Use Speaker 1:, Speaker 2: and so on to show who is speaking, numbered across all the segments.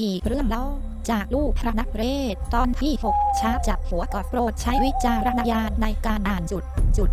Speaker 1: อีกเรื่องเล่าจากลูกพระนักเรศตอนที่ 6ช้าจับหัวกอดโปรดใช้วิจารณญาณในการอ่านจุดจุด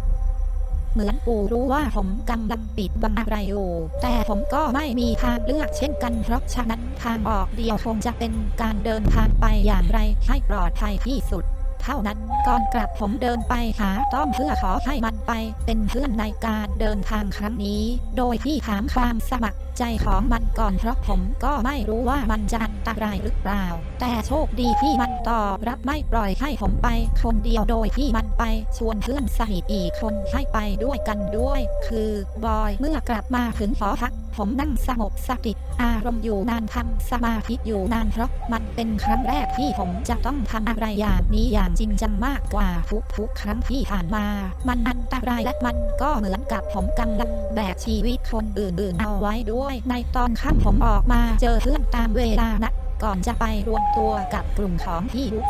Speaker 1: เหมือนปู่รู้ว่าผมกำลังปิดบังอะไรอยู่แต่ผมก็ไม่มีทางเลือกเช่นกันเพราะฉะนั้นทางออกเดียวคงจะเป็นการเดินทางไปอย่างไรให้ปลอดภัยที่สุด เท่านั้น ก่อนกลับผมเดินไปหาต้อมเพื่อขอให้มันไป เป็นเพื่อนในการเดินทางครั้งนี้ โดยที่ถามความสมัครใจของมันก่อนเพราะผมก็ไม่รู้ว่ามันจะอันตรายหรือเปล่า แต่โชคดีที่มันตอบรับไม่ปล่อยให้ผมไปคนเดียวโดยที่มันไปชวนเพื่อนสนิทอีกคนให้ไปด้วยกันด้วย คือบอยเมื่อกลับมาถึงหอพัก ผมนั่งสงบสติ อารมณ์อยู่นานทำสมาธิอยู่นานเพราะมันเป็นครั้งแรกที่ผมจะต้องทำอะไรอย่างนี้อย่างจริงจังมากกว่าทุกๆครั้งที่ผ่านมา มันอันตรายและมันก็เหมือนกับผมกำลังแบกชีวิตคนอื่นๆเอาไว้ด้วย ในตอนค่ำผมออกมาเจอเพื่อนตามเวลานัดก่อนจะไปรวมตัวกับกลุ่มของพี่ยุ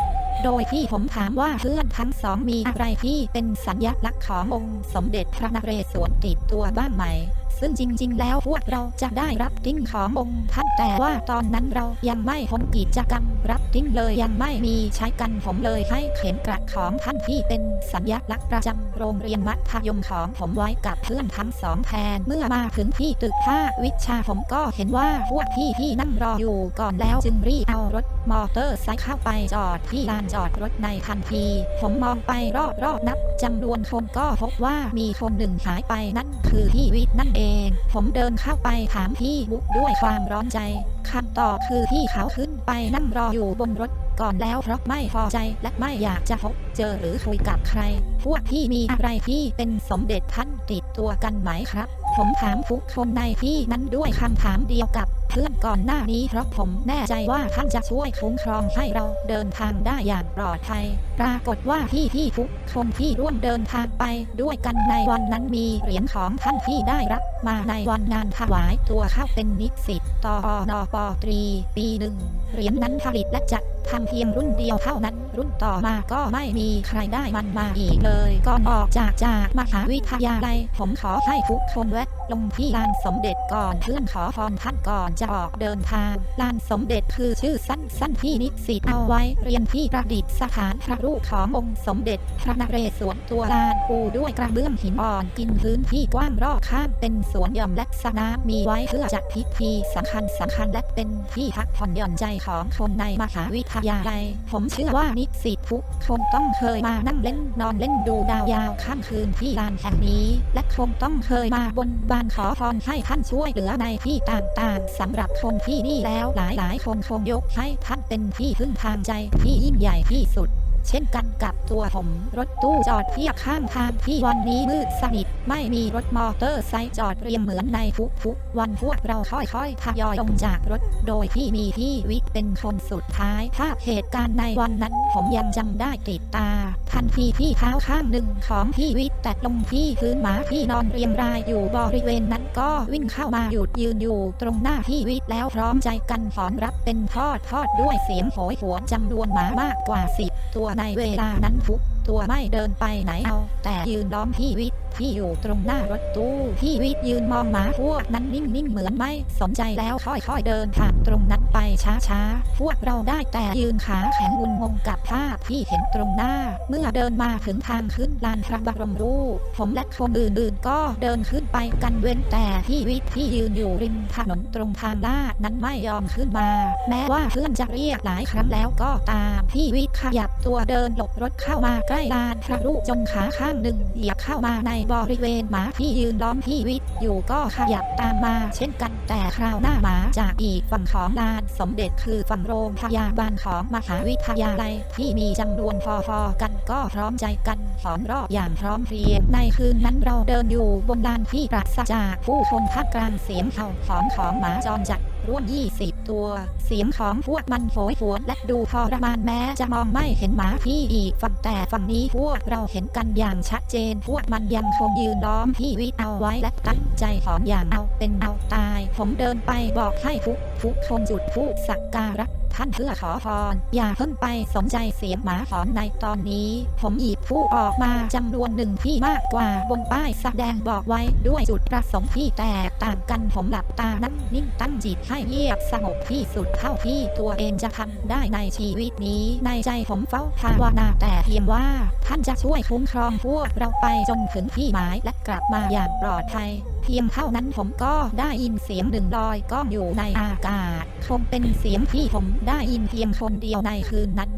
Speaker 1: โดยที่ผมถามว่าเพื่อนทั้งสองมีอะไรที่เป็นสัญลักษณ์ขององค์สมเด็จพระนเรศวรติดตัวบ้างไหม ซึ่งจริง ๆ แล้วพวกเราจะได้รับทิ้งขององค์ท่านแต่ว่าตอนนั้นเรายังไม่พ้นกิจกรรมรับทิ้งเลยยังไม่มีใช้กันผมเลยให้เข็มกลัดของท่านที่เป็นสัญลักษณ์ประจำโรงเรียนมัธยมของผมไว้กับเพื่อนทั้งสองแทนเมื่อมาถึงที่ตึกภาควิชาผมก็เห็นว่าพวกพี่ที่นั่งรออยู่ก่อนแล้วจึงรีบเอารถมอเตอร์ไซค์เข้าไปจอดที่ลานจอดรถในทันที ผมมองไปรอบๆนับจำนวนคนก็พบว่ามีคนหนึ่งหายไปนั่นคือพี่วิทย์นั่นเองผมเดินเข้าไปถามพี่บุ๊กด้วยความร้อนใจคำตอบคือพี่เขาขึ้นไปนั่งรออยู่บนรถก่อนแล้วเพราะไม่พอใจและไม่อยากจะพบเจอหรือคุยกับใคร พวกพี่มีอะไรที่เป็นสมเด็จท่านติดตัวกันไหมครับ ผมถามทุกคนในที่นั้นด้วยคำถามเดียวกับเพื่อนก่อนหน้านี้เพราะผมแน่ใจว่าท่านจะช่วยคุ้มครองให้เราเดินทางได้อย่างปลอดภัย ปรากฏว่าพี่พี่ทุกคนที่ร่วมเดินทางไปด้วยกันในวันนั้นมีเหรียญของท่านที่ได้รับมาในวันงานถวายตัวเข้าเป็นนิสิตตอนปตรี ปีหนึ่งเหรียญนั้นผลิตและจัดทำเพียงรุ่นเดียวเท่านั้น รุ่นต่อมาก็ไม่มีใครได้มันมาอีกเลย ก่อนออกจากจากมหาวิทยาลัย ผมขอให้ทุกคนแวะลงที่ลานสมเด็จก่อนเพื่อนขอพรท่านก่อนจะออกเดินทางลานสมเด็จคือชื่อสั้นๆที่นิสิตเอาไว้เรียนที่ประดิษฐานพระรูปขององค์สมเด็จ พระนเรศวรตัวลานปูด้วยกระเบื้องหินอ่อนกินพื้นที่กว้างรอบข้างเป็นสวนหย่อมและสนามมีไว้เพื่อจัดพิธีสำคัญสำคัญและเป็นที่พักผ่อนหย่อนใจของคนในมหาวิทยาลัย ผมเชื่อว่านิสิทุกคนต้องเคยมานั่งเล่นนอนเล่นดูดาวยาวข้ามคืนที่ลานแห่งนี้ และคงต้องเคยมาบนบานขอพรให้ท่านช่วยเหลือในที่ต่างๆสำหรับคนที่นี่แล้วหลายๆคนคงยกให้ท่านเป็นที่พึ่งทางใจที่ยิ่งใหญ่ที่สุด เช่นกันกับตัวผม รถตู้จอดเทียบข้างทางที่วันนี้มืดสนิท ไม่มีรถมอเตอร์ไซค์จอดเรียงเหมือนในทุกๆวันพวกเราค่อยๆทยอยลงจากรถ โดยที่มีพี่วิทย์เป็นคนสุดท้ายภาพเหตุการณ์ในวันนั้น ผมยังจำได้ติดตา ทันทีที่เท้าข้างหนึ่งของพี่วิทย์แตะลงที่พื้นหมาที่นอนเรียงรายอยู่บริเวณนั้นก็วิ่งเข้ามาหยุดยืนอยู่ ตรงหน้าพี่วิทย์แล้วพร้อมใจกันถอนรับเป็นทอดทอดด้วยเสียงโหยหวนจำนวนหมามากกว่าสิ ตัวในเวลานั้นทุกตัวไม่เดินไปไหนเอา แต่ยืนล้อมพี่วิท ที่อยู่ตรงหน้ารถตู้พี่วิทยืนมองหมาพวกนั้นนิ่งๆเหมือนไม่สนใจแล้วค่อยๆเดินผ่านตรงนั้นไปช้าๆ พวกเราได้แต่ยืนขาแข็งงุนงงกับภาพที่เห็นตรงหน้า เมื่อเดินมาถึงทางขึ้นลานพระบรมรูป ผมและคนอื่นๆ ก็เดินขึ้นไปกันเว้นแต่พี่วิทย์ที่ยืนอยู่ริมถนนตรงทางลาดนั้นไม่ยอมขึ้นมา แม้ว่าเพื่อนจะเรียกหลายครั้งแล้วก็ตามพี่วิทย์ขยับตัวเดินหลบรถเข้ามาใกล้ลานพระรูปจนขาข้างหนึ่งเหยียบเข้ามาในบริเวณหมาที่ยืนล้อมพี่วิทอยู่ก็ขยับตามมาเช่นกันแต่คราวหน้าหมาจากอีกฝั่งของลานสมเด็จคือฝั่งโรงพยาบาลของมหาวิทยาลัยที่มีจำนวนพอๆกันก็พร้อมใจกันหอนรอบอย่างพร้อมเพรียงในคืนนั้นเราเดินอยู่บนลานที่ปราศจากผู้คนท่ามกลางเสียงเห่าหอนของหมาจรจัด ร่วม 20 ตัว เสียงของพวกมันโหยหวนและดูทรมานแม้จะมองไม่เห็นหมาที่อีกฝั่งแต่ฝั่งนี้พวกเราเห็นกันอย่างชัดเจน พวกมันยังคงยืนล้อมพี่วิเอาไว้และตั้งใจหอนอย่างเอาเป็นเอาตาย ผมเดินไปบอกให้ทุกทุกคนจุดผู้สักการะท่านเพื่อขอพร อย่าเพิ่งไปสนใจเสียงหมาหอนในตอนนี้ ผมหยิบผู้ออกมาจำนวนหนึ่งที่มากกว่าบนป้ายแสดงบอกไว้ด้วยจุดประสงค์ที่แตก ต่างกันผมหลับตานั่งนิ่งตั้งจิตให้เงียบสงบที่สุดเท่าที่ตัวเองจะทำได้ในชีวิตนี้ ในใจผมเฝ้าภาวนาแต่เพียงว่า ท่านจะช่วยคุ้มครองพวกเราไปจนถึงที่หมายและกลับมาอย่างปลอดภัยเพียงเท่านั้นผมก็ได้ยินเสียงหนึ่งลอยก้องอยู่ในอากาศคงเป็นเสียงที่ผมได้ยินเพียงคนเดียวในคืนนั้น